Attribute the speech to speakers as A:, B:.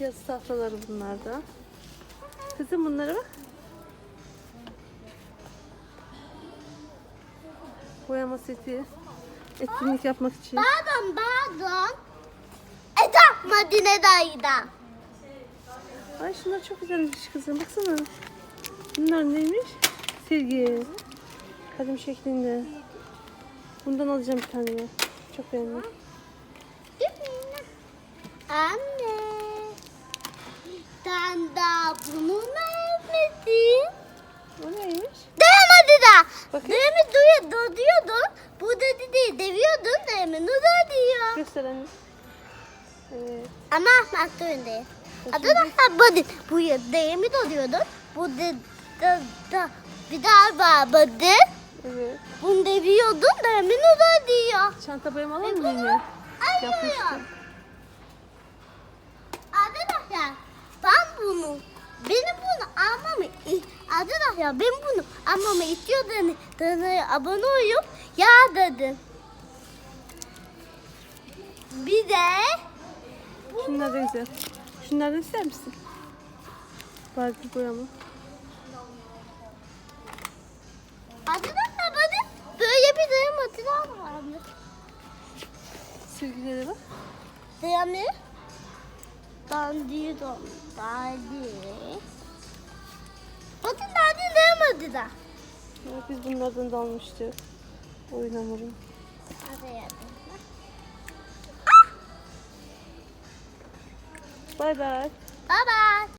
A: Yaz safraları bunlar da. Kızım bunlara bak. Boyama seti. Etkinlik yapmak için.
B: Pardon pardon. Eda Madine dayıda.
A: Ay şunlar çok güzelmiş kızım. Baksana. Bunlar neymiş? Silgi. Kalem şeklinde. Bundan alacağım bir tane. Çok beğendim.
B: Anne. Bunu vermedin.
A: O neymiş?
B: Dayamadı da. Dayamı duyu, du, diyordun. Bu dedi değil. Deviyordun. Dayamı da diyor.
A: Göster anne. Evet.
B: Ama atmak değil. Adı da. Bu ya dayamı da diyordun. Bu de, da, da, bir daha body.
A: Evet.
B: Bunu deviyordun. Dayamı da diyor.
A: Çanta boyama alalım mı yine? Yapmıştım.
B: Arkadaşlar ben bunu arkadaşlar ben bunu almamı istiyordum. Abone olup ya dedim. Bir de
A: Şunlar da güzel. Şunlardan ister misin? Barbie boyama.
B: arkadaşlar bana böyle bir dayım hatırlar varmış.
A: Silgilere bak.
B: Dayamı ben diyordum. Dayı. Bakın dayı dayamadı da.
A: Evet, biz bunlardan da almıştık. Oyun hamuru. Bay bay.
B: Bye bye.